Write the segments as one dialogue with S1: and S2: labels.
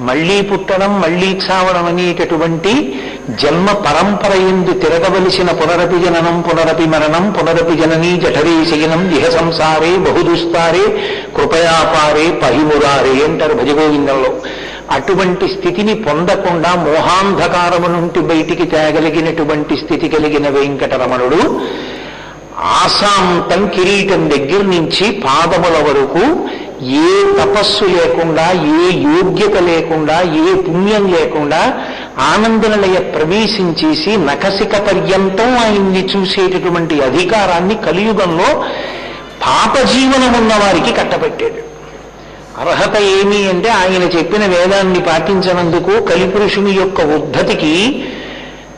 S1: మళ్ళీ పుట్టడం మళ్ళీ చావడం అనేటటువంటి జన్మ పరంపర ఎందు తిరగవలసిన పునరపి జననం పునరపి మరణం పునరపి జననీ జఠరీ శయనం ఇహ సంసారే బహుదుస్తారే కృపయాపారే పహిమురారే అంటారు భజగోవిందంలో. అటువంటి స్థితిని పొందకుండా మోహాంధకారము నుండి బయటికి తేగలిగినటువంటి స్థితి కలిగిన వెంకటరమణుడు ఆసాంతం కిరీటం దగ్గర నుంచి పాదముల వరకు ఏ తపస్సు లేకుండా ఏ యోగ్యత లేకుండా ఏ పుణ్యం లేకుండా ఆనందనిలయ ప్రవేశించేసి నఖసిక పర్యంతం ఆయన్ని చూసేటటువంటి అధికారాన్ని కలియుగంలో పాప జీవనం ఉన్న వారికి కట్టబెట్టాడు. అర్హత ఏమి అంటే ఆయన చెప్పిన వేదాన్ని పాటించనందుకు కలిపురుషుని యొక్క ఉద్ధతికి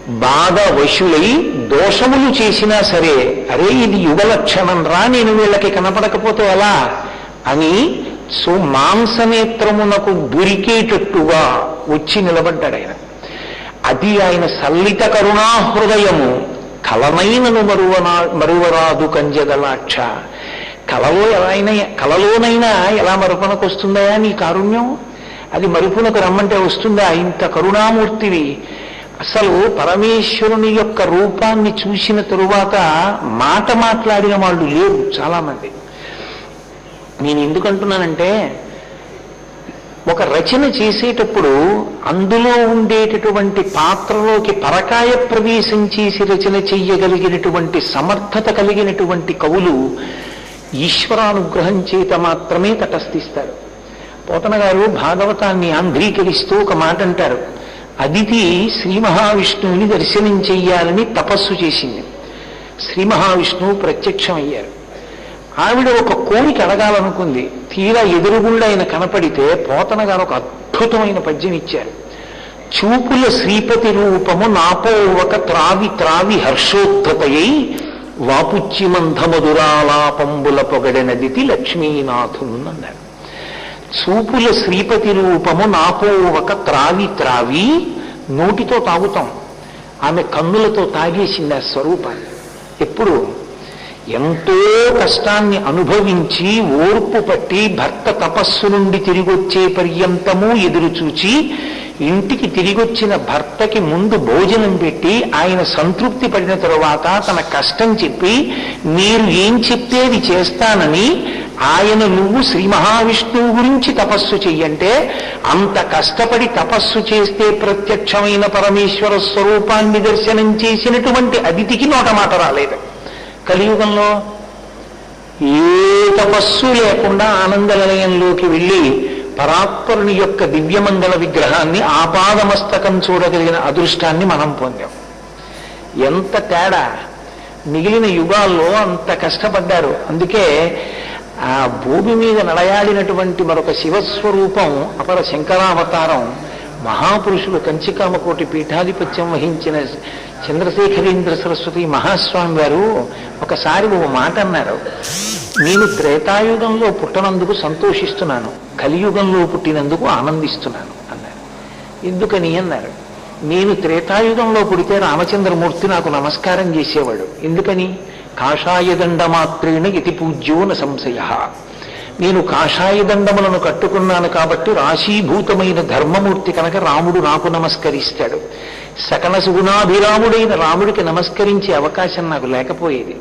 S1: బాధ వశులై దోషములు చేసినా సరే అరే ఇది యుగ లక్షణం రా నేను వీళ్ళకి కనపడకపోతే ఎలా? అని సో మాంసనేత్రమునకు దొరికేటట్టుగా వచ్చి నిలబడ్డాడు ఆయన. అది ఆయన సల్లిత కరుణా హృదయము కలనైనను మరువనా మరువరాదు కంజగలాక్ష. కలలో ఎలా అయినా కలలోనైనా ఎలా మరుపునకు వస్తుందా నీ కారుణ్యం? అది మరుపునకు రమ్మంటే వస్తుందా? ఇంత కరుణామూర్తివి. అసలు పరమేశ్వరుని యొక్క రూపాన్ని చూసిన తరువాత మాట మాట్లాడిన వాళ్ళు లేరు చాలామంది. నేను ఎందుకంటున్నానంటే ఒక రచన చేసేటప్పుడు అందులో ఉండేటటువంటి పాత్రలోకి పరకాయ ప్రవేశం చేసి రచన చెయ్యగలిగినటువంటి సమర్థత కలిగినటువంటి కవులు ఈశ్వరానుగ్రహం చేత మాత్రమే తటస్థిస్తారు. పోతన గారు భాగవతాన్ని ఆంధ్రీకరిస్తూ ఒక మాట అంటారు. అదితి శ్రీ మహావిష్ణువుని దర్శనం చెయ్యాలని తపస్సు చేసింది. శ్రీ మహావిష్ణువు ప్రత్యక్షమయ్యారు. ఆవిడ ఒక కోరిక అడగాలనుకుంది. తీరా ఎదురుగుండా ఆయన కనపడితే పోతన గారు ఒక అద్భుతమైన పద్యం ఇచ్చారు. చూపుల శ్రీపతి రూపము నాపోవక త్రావి త్రావి హర్షోద్ధతయై వాపుచ్చి మంధమధురాలాపంబుల పొగడెనదితి లక్ష్మీనాథున్ అన్నారు చూపుల శ్రీపతి రూపము నాపోవక త్రావి త్రావి నోటితో తాగుతాం. ఆమె కన్నులతో తాగేసింది ఆ స్వరూపాన్ని. ఎప్పుడు? ఎంతో కష్టాన్ని అనుభవించి ఓర్పు పట్టి భర్త తపస్సు నుండి తిరిగొచ్చే పర్యంతము ఎదురుచూచి ఇంటికి తిరిగొచ్చిన భర్తకి ముందు భోజనం పెట్టి ఆయన సంతృప్తి పడిన తరువాత తన కష్టం చెప్పి మీరు ఏం చెప్పేది చేస్తానని ఆయన నువ్వు శ్రీ మహావిష్ణువు గురించి తపస్సు చెయ్యంటే అంత కష్టపడి తపస్సు చేస్తే ప్రత్యక్షమైన పరమేశ్వర స్వరూపాన్ని దర్శనం చేసినటువంటి అతిథికి నోట మాట రాలేదు. కలియుగంలో ఏ తపస్సు లేకుండా ఆనందనిలయంలోకి వెళ్ళి పరాత్పరుని యొక్క దివ్యమంగళ విగ్రహాన్ని ఆపాదమస్తకం చూడగలిగిన అదృష్టాన్ని మనం పొందాం. ఎంత తేడా! మిగిలిన యుగాల్లో అంత కష్టపడ్డారు. అందుకే ఆ భూమి మీద నడయాడినటువంటి మరొక శివస్వరూపం అపర శంకరావతారం మహాపురుషులు కంచికామకోటి పీఠాధిపత్యం వహించిన చంద్రశేఖరేంద్ర సరస్వతి మహాస్వామి వారు ఒకసారి ఓ మాట అన్నారు. నేను త్రేతాయుగంలో పుట్టనందుకు సంతోషిస్తున్నాను కలియుగంలో పుట్టినందుకు ఆనందిస్తున్నాను అన్నారు. ఎందుకని? అన్నారు. నేను త్రేతాయుగంలో పుడితే రామచంద్రమూర్తి నాకు నమస్కారం చేసేవాడు. ఎందుకని? కాషాయదండమాత్రేణ ఇతి పూజ్యో న సంశయ. నేను కాషాయదండములను కట్టుకున్నాను కాబట్టి రాశీభూతమైన ధర్మమూర్తి కనుక రాముడు నాకు నమస్కరిస్తాడు. సకల సుగుణాభిరాముడైన రాముడికి నమస్కరించే అవకాశం నాకు లేకపోయేది.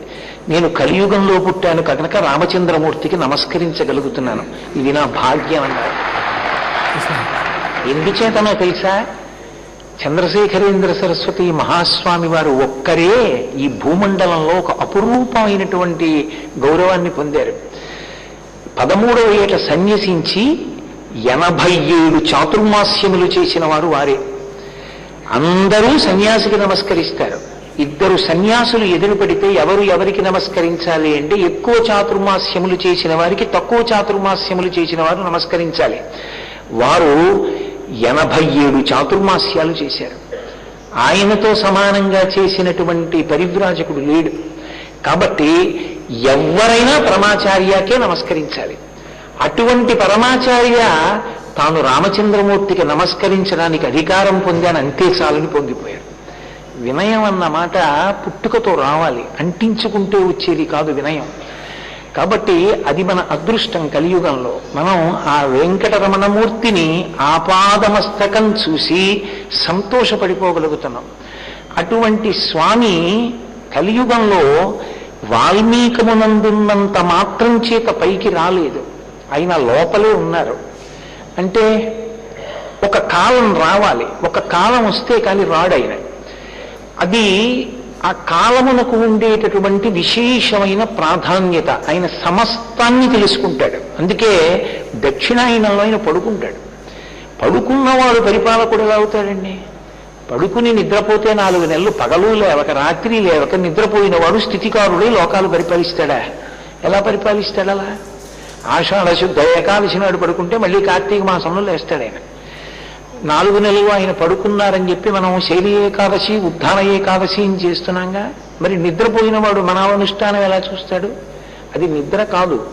S1: నేను కలియుగంలో పుట్టాను కనుక రామచంద్రమూర్తికి నమస్కరించగలుగుతున్నాను. ఇది నా భాగ్యం అన్నారు. ఎందుచేతనో తెలుసా? చంద్రశేఖరేంద్ర సరస్వతి మహాస్వామి వారు ఒక్కరే ఈ భూమండలంలో ఒక అపురూపమైనటువంటి గౌరవాన్ని పొందారు. పదమూడవ ఏట సన్యసించి ఎనభై ఏడు చాతుర్మాస్యములు చేసిన వారు వారే. అందరూ సన్యాసికి నమస్కరిస్తారు. ఇద్దరు సన్యాసులు ఎదురు పడితే ఎవరు ఎవరికి నమస్కరించాలి అంటే ఎక్కువ చాతుర్మాస్యములు చేసిన వారికి తక్కువ చాతుర్మాస్యములు చేసిన వారు నమస్కరించాలి. వారు ఎనభై ఏడు చాతుర్మాస్యాలు చేశారు. ఆయనతో సమానంగా చేసినటువంటి పరివ్రాజకుడు లేడు. కాబట్టి ఎవరైనా పరమాచార్యకే నమస్కరించాలి. అటువంటి పరమాచార్య తాను రామచంద్రమూర్తికి నమస్కరించడానికి అధికారం పొందాను అంతే చాలని పొంగిపోయాడు. వినయం అన్న మాట పుట్టుకతో రావాలి అంటించుకుంటే వచ్చేది కాదు వినయం. కాబట్టి అది మన అదృష్టం కలియుగంలో. మనం ఆ వెంకటరమణమూర్తిని ఆపాదమస్తకం చూసి సంతోషపడిపోగలుగుతున్నాం. అటువంటి స్వామి కలియుగంలో వాల్మీకమునందున్నంత మాత్రం చేత పైకి రాలేదు. ఆయన లోపలే ఉన్నారు. అంటే ఒక కాలం రావాలి. ఒక కాలం వస్తే కానీ రాడైన. అది ఆ కాలమునకు ఉండేటటువంటి విశేషమైన ప్రాధాన్యత. ఆయన సమస్తాన్ని తెలుసుకుంటాడు. అందుకే దక్షిణాయనంలో ఆయన పడుకుంటాడు. పడుకున్నవాడు పరిపాలకుడు ఎలా అవుతాడండి? పడుకుని నిద్రపోతే నాలుగు నెలలు పగలు లేవక రాత్రి లేవక నిద్రపోయినవాడు స్థితికారుడే స్థితికారుడై లోకాలు పరిపాలిస్తాడా? ఎలా పరిపాలిస్తాడు అలా? ఆషాఢ శుద్ధ ఏకాదశి నాడు పడుకుంటే మళ్ళీ కార్తీక మాసంలో లేస్తాడు ఆయన. నాలుగు నెలలు ఆయన పడుకున్నారని చెప్పి మనం శైలి ఏకాదశి ఉద్ధాన ఏకాదశి అని చేస్తున్నాంగా. మరి నిద్రపోయినవాడు మన అనుష్ఠానం ఎలా చూస్తాడు? అది నిద్ర కాదు.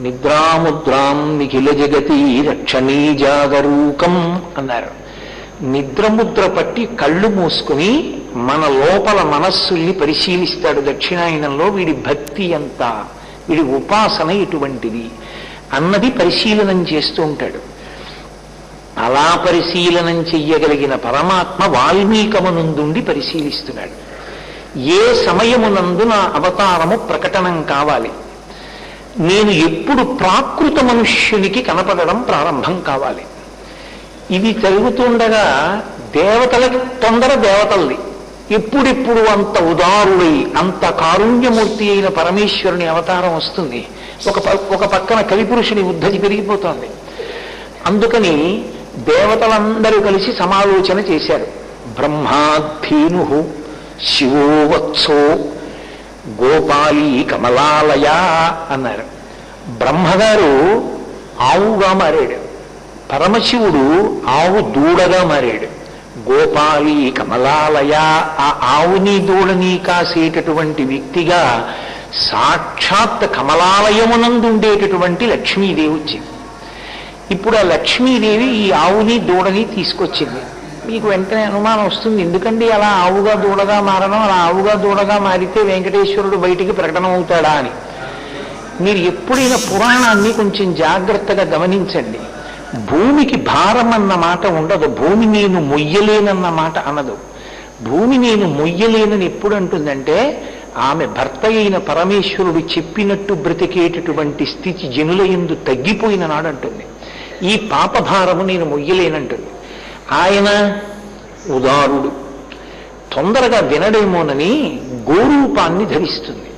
S1: నిద్రాముద్రాం నిఖిల జగతి రక్షణీ జాగరూకం అన్నారు. నిద్రముద్ర పట్టి కళ్ళు మూసుకుని మన లోపల మనస్సుల్ని పరిశీలిస్తాడు దక్షిణాయనంలో వీడి భక్తి ఎంత వీడి ఉపాసన ఎటువంటిది అన్నది పరిశీలనం చేస్తూ ఉంటాడు. అలా పరిశీలనం చెయ్యగలిగిన పరమాత్మ వాల్మీకమునందుండి పరిశీలిస్తున్నాడు. ఏ సమయమునందు నా అవతారము ప్రకటనం కావాలి? నేను ఎప్పుడు ప్రాకృత మనుష్యునికి కనపడడం ప్రారంభం కావాలి? ఇది జరుగుతుండగా దేవతలకి తొందర దేవతల్ని. ఎప్పుడెప్పుడు అంత ఉదారుడై అంత కారుణ్యమూర్తి అయిన పరమేశ్వరుని అవతారం వస్తుంది. ఒక ప- ఒక పక్కన కలిపురుషుని ఉద్ధతి పెరిగిపోతోంది. అందుకని దేవతలందరూ కలిసి సమాలోచన చేశారు. బ్రహ్మాధీను శివో వత్సో గోపాలి కమలాలయ అన్నారు. బ్రహ్మగారు ఆవుగా మారాడు. పరమశివుడు ఆవు దూడగా మారాడు. గోపాలి కమలాలయ ఆ ఆవుని దూడని కాసేటటువంటి వ్యక్తిగా సాక్షాత్ కమలాలయమునందు ఉండేటటువంటి లక్ష్మీదేవి వచ్చింది. ఇప్పుడు ఆ లక్ష్మీదేవి ఈ ఆవుని దూడని తీసుకొచ్చింది. మీకు వెంటనే అనుమానం వస్తుంది ఎందుకండి అలా ఆవుగా దూడగా మారడం? అలా ఆవుగా దూడగా మారితే వెంకటేశ్వరుడు బయటికి ప్రకటన అవుతాడా అని. మీరు ఎప్పుడైనా పురాణాన్ని కొంచెం జాగ్రత్తగా గమనించండి. భూమికి భారం అన్న మాట ఉండదు భూమి నేను మొయ్యలేనన్న మాట అనదు. భూమి నేను మొయ్యలేనని ఎప్పుడు అంటుందంటే ఆమె భర్త అయిన పరమేశ్వరుడు చెప్పినట్టు బ్రతికేటటువంటి స్థితి జనుల ఎందు తగ్గిపోయిన నాడు అంటుంది. ఈ పాపభారము నేను మొయ్యలేనంటుంది. ఆయన ఉదారుడు. తొందరగా వినడేమోనని గోరూపాన్ని ధరిస్తుంది.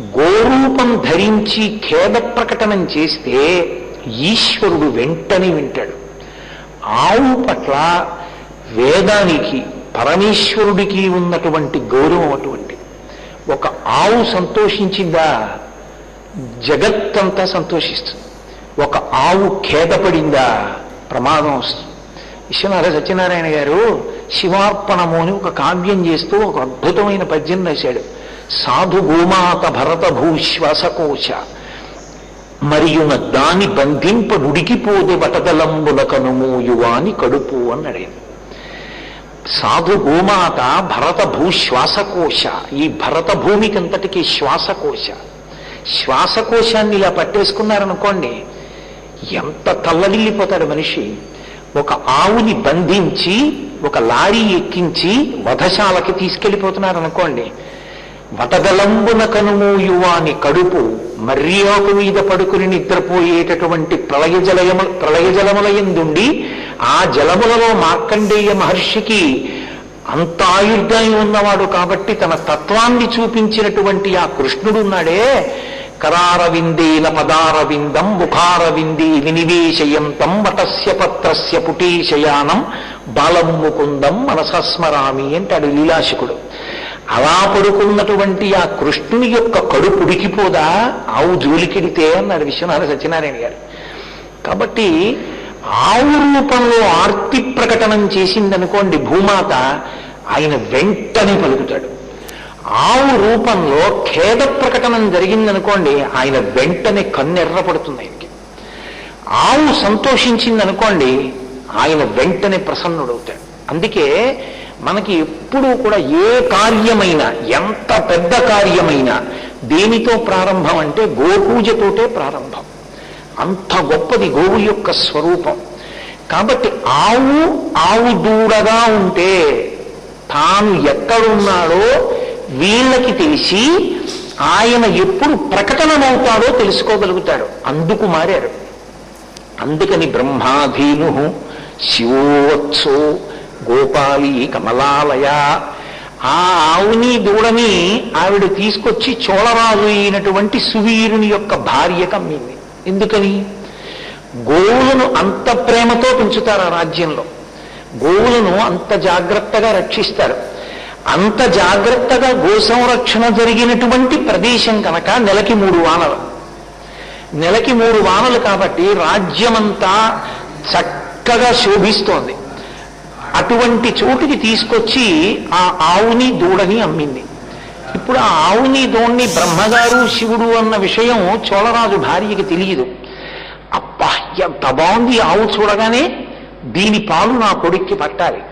S1: గోరూపం ధరించి ఖేద ప్రకటనం చేస్తే ఈశ్వరుడు వెంటనే వింటాడు. ఆవు పట్ల వేదానికి పరమేశ్వరుడికి ఉన్నటువంటి గౌరవం అటువంటి ఒక ఆవు సంతోషించిందా? జగత్తంతా సంతోషిస్తుంది. ఒక ఆవు ఖేదపడిందా? ప్రమాదం వస్తుంది. విశ్వనాథ సత్యనారాయణ గారు శివార్పణము అని ఒక కావ్యం చేస్తూ ఒక అద్భుతమైన పద్యం రాశాడు. సాధు గోమాత భరత భూశ్వాసకోశ మరియున దాని బంధింప నుడికిపోది వటదలంబుల కనుమూయువాని కడుపు అన్నాడు. సాధు గోమాత భరత భూశ్వాసకోశ ఈ భరత భూమికంతటికి శ్వాసకోశ. శ్వాసకోశాన్ని ఇలా పట్టేసుకున్నారనుకోండి ఎంత తల్లడిల్లిపోతాడు మనిషి. ఒక ఆవుని బంధించి ఒక లారీ ఎక్కించి వధశాలకి తీసుకెళ్ళిపోతున్నారనుకోండి వటదలంబున కనుమూయువాని కడుపు మర్యాకు మీద పడుకుని నిద్రపోయేటటువంటి ప్రళయ జలయము ప్రళయ జలములయందుండి ఆ జలములలో మార్కండేయ మహర్షికి అంత ఆయుర్దాయం ఉన్నవాడు కాబట్టి తన తత్వాన్ని చూపించినటువంటి ఆ కృష్ణుడున్నాడే. కరారవిందేల పదారవిందం ముఖారవింది వినివేశయంతం వటస్య పత్రస్య పుటీశయానం బాలం ముకుందం మనసస్మరామి అంటాడు లీలాశకుడు. అలా పడుకున్నటువంటి ఆ కృష్ణుని యొక్క కడుపు ఉడికిపోదా? ఆవు జోలికిడితే అన్నాడు విశ్వనాథ సత్యనారాయణ గారు. కాబట్టి ఆవు రూపంలో ఆర్తి ప్రకటనం చేసిందనుకోండి భూమాత ఆయన వెంటనే పలుకుతాడు. ఆవు రూపంలో ఖేద ప్రకటనం జరిగిందనుకోండి ఆయన వెంటనే కన్నెర్ర పడుతుంది ఆయనకి. ఆవు సంతోషించిందనుకోండి ఆయన వెంటనే ప్రసన్నుడవుతాడు. అందుకే మనకి ఎప్పుడూ కూడా ఏ కార్యమైనా ఎంత పెద్ద కార్యమైనా దేనితో ప్రారంభం అంటే గోపూజతోటే ప్రారంభం. అంత గొప్పది గోవు యొక్క స్వరూపం. కాబట్టి ఆవు ఆవు దూడగా ఉంటే తాను ఎక్కడున్నాడో వీళ్ళకి తెలిసి ఆయన ఎప్పుడు ప్రకటనమవుతాడో తెలుసుకోగలుగుతాడు. అందుకు మారారు. అందుకని బ్రహ్మాధీను శివోత్సో గోపాలి కమలాలయ. ఆ ఆవుని దూడని ఆవిడ తీసుకొచ్చి చోళరాజు అయినటువంటి సువీరుని యొక్క భార్య కమ్మింది. ఎందుకని? గోవులను అంత ప్రేమతో పెంచుతారు ఆ రాజ్యంలో. గోవులను అంత జాగ్రత్తగా రక్షిస్తారు. అంత జాగ్రత్తగా గో సంరక్షణ జరిగినటువంటి ప్రదేశం కనుక నెలకి మూడు వానలు. నెలకి మూడు వానలు కాబట్టి రాజ్యమంతా చక్కగా శోభిస్తోంది. అటువంటి చోటుకి తీసుకొచ్చి ఆ ఆవుని దూడని అమ్మింది. ఇప్పుడు ఆ ఆవుని దూడని బ్రహ్మగారు శివుడు అన్న విషయం చోళరాజు భార్యకి తెలియదు. అబ్బా ఎంత బాగుంది ఆవు చూడగానే దీని పాలు నా కొడుక్కి పట్టాలి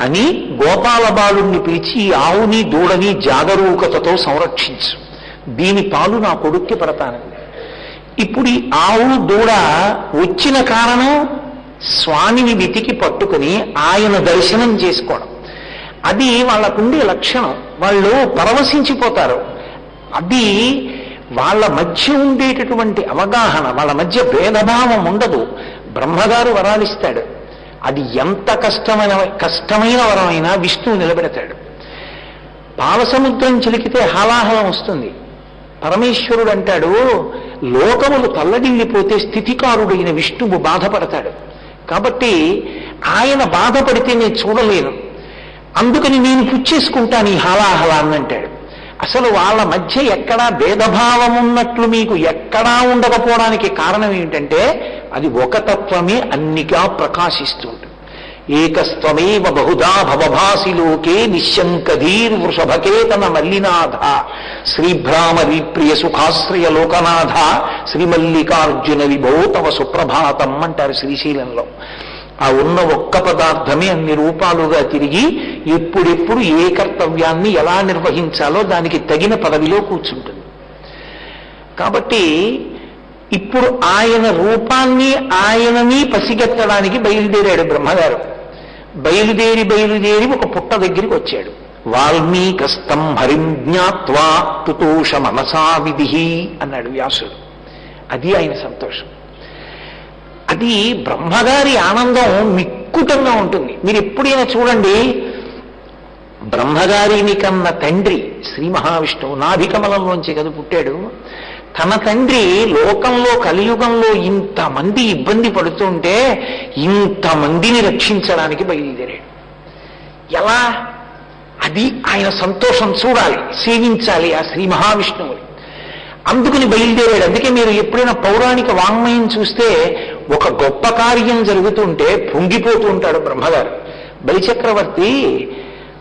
S1: అని గోపాల బాలుణ్ణి పిలిచి ఆవుని దూడని జాగరూకతతో సంరక్షించు. దీని పాలు నా కొడుక్కి పడతానండి ఇప్పుడు ఈ ఆవు దూడ వచ్చిన కారణం స్వామిని వెతికి పట్టుకుని ఆయన దర్శనం చేసుకోవడం. అది వాళ్ళకుండే లక్షణం. వాళ్ళు పరవశించిపోతారు. అది వాళ్ళ మధ్య ఉండేటటువంటి అవగాహన వాళ్ళ మధ్య భేదభావం ఉండదు. బ్రహ్మగారు వరాలిస్తాడు. అది ఎంత కష్టమైన కష్టమైన వరమైనా విష్ణువు నిలబెడతాడు. పాలసముద్రం చిలికితే హాలాహలం వస్తుంది. పరమేశ్వరుడు అంటాడు లోకములు తల్లడిల్లిపోతే స్థితికారుడైన విష్ణువు బాధపడతాడు. కాబట్టి ఆయన బాధపడితే నేను చూడలేను. అందుకని నేను పుచ్చేసుకుంటాను ఈ హాలాహలాన్ని అంటాడు. అసలు వాళ్ళ మధ్య ఎక్కడా భేదభావం ఉన్నట్లు మీకు ఎక్కడా ఉండకపోవడానికి కారణం ఏమిటంటే అది ఒక తత్వమే అన్నిగా ప్రకాశిస్తుంది ఏకస్త్వమేవ బహుధా భవభాసి లోకే నిశ్శంకధీర్ వృషభకేతన మల్లినాథ. శ్రీభ్రామరి ప్రియ సుఖాశ్రయ లోకనాథ శ్రీమల్లికార్జున విభో తవ సుప్రభాతం అంటారు శ్రీశైలంలో. ఆ ఉన్న ఒక్క పదార్థమే అన్ని రూపాలుగా తిరిగి ఎప్పుడెప్పుడు ఏ కర్తవ్యాన్ని ఎలా నిర్వహించాలో దానికి తగిన పదవిలో కూర్చుంటుంది. కాబట్టి ఇప్పుడు ఆయన రూపాన్ని ఆయనని పసిగెత్తడానికి బయలుదేరాడు బ్రహ్మగారు. బయలుదేరి బయలుదేరి ఒక పుట్ట దగ్గరికి వచ్చాడు. వాల్మీకస్తం హరిం జ్ఞాత్వా తుతోష మనసా విధి అన్నాడు వ్యాసుడు. అది ఆయన సంతోషం. అది బ్రహ్మగారి ఆనందం మిక్కుటంగా ఉంటుంది. మీరు ఎప్పుడైనా చూడండి బ్రహ్మగారిని కన్న తండ్రి శ్రీ మహావిష్ణువు నాభికమలంలోంచి కదా పుట్టాడు. తన తండ్రి లోకంలో కలియుగంలో ఇంతమంది ఇబ్బంది పడుతుంటే ఇంతమందిని రక్షించడానికి బయలుదేరాడు. ఎలా? అది ఆయన సంతోషం చూడాలి సేవించాలి ఆ శ్రీ మహావిష్ణువుని. అందుకుని బయలుదేరాడు. అందుకే మీరు ఎప్పుడైనా పౌరాణిక వాంగ్మయం చూస్తే ఒక గొప్ప కార్యం జరుగుతుంటే పొంగిపోతూ ఉంటాడు బ్రహ్మగారు. బలిచక్రవర్తి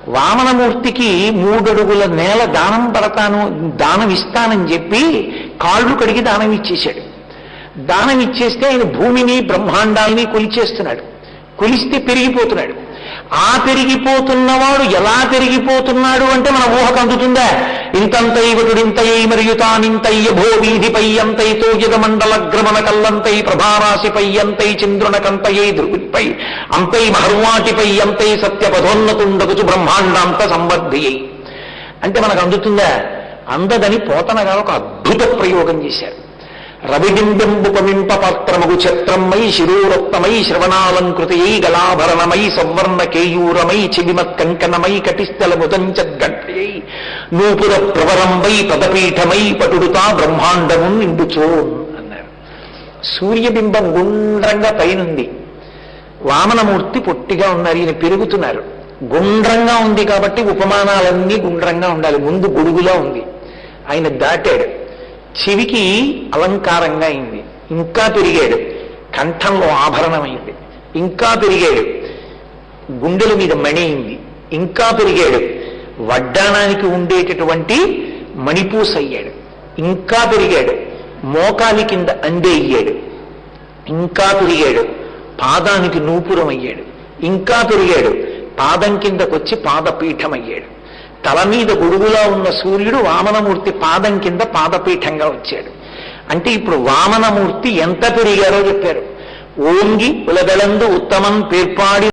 S1: వామనమూర్తికి మూడడుగుల నేల దానం పడతాను దానం ఇస్తానని చెప్పి కాళ్ళు కడిగి దానం ఇచ్చేశాడు దానం ఇచ్చేస్తే ఆయన భూమిని బ్రహ్మాండాల్ని కొలిచేస్తున్నాడు. కొలిస్తే పెరిగిపోతున్నాడు. ఆ పెరిగిపోతున్నవాడు ఎలా పెరిగిపోతున్నాడు అంటే మన ఊహకు అందుతుందా. ఇంతంతై వటుడింతై మరియు తానింతయ్య భోవీధి పయ్యంతై అంతైతో గ్రమణ కల్లంతై ప్రభారాశిపై అంతై చంద్రునకంతయై ధ్రువుడిపై అంతై మహర్వాటి పయ్యంతై సత్యపదోన్నతుండగుచు బ్రహ్మాండాంత సంబద్ధియై అంటే మనకు అందుతుందా. అందదని పోతన గారు ఒక అద్భుత ప్రయోగం చేశారు. రవిబింబింబుపమింప పాత్రమగు ఛత్రమై శిరోరక్తమై శ్రవణాలంకృతయై గలాభరణమై సవర్ణ కేయూరమై చెవిమత్ కంకణమై కటిస్థల ముదంచద్గట్టయై నూపుర ప్రవరంబై పదపీఠమై పటుడుతా బ్రహ్మాండము నిండుచో అన్నారు. సూర్యబింబం గుండ్రంగా పైనుంది. వామనమూర్తి పొట్టిగా ఉన్నారు ఈయన పెరుగుతున్నారు. గుండ్రంగా ఉంది కాబట్టి ఉపమానాలన్నీ గుండ్రంగా ఉండాలి. ముందు గొడుగులా ఉంది. ఆయన దాటాడు. చెవికి అలంకారంగా అయింది. ఇంకా పెరిగాడు కంఠంలో ఆభరణమైంది. ఇంకా పెరిగాడు గుండెల మీద మణి అయింది ఇంకా పెరిగాడు వడ్డాణానికి ఉండేటటువంటి మణిపూస అయ్యాడు ఇంకా పెరిగాడు మోకాలి కింద అండే అయ్యాడు ఇంకా పెరిగాడు పాదానికి నూపురం అయ్యాడు ఇంకా పెరిగాడు పాదం కిందకొచ్చి పాదపీఠం అయ్యాడు తల మీద గొడుగులా ఉన్న సూర్యుడు వామనమూర్తి పాదం కింద పాదపీఠంగా వచ్చాడు. అంటే ఇప్పుడు వామనమూర్తి ఎంత పెరిగారో చెప్పారు. ఓంగి ఉలగలందు ఉత్తమం పేర్పాడి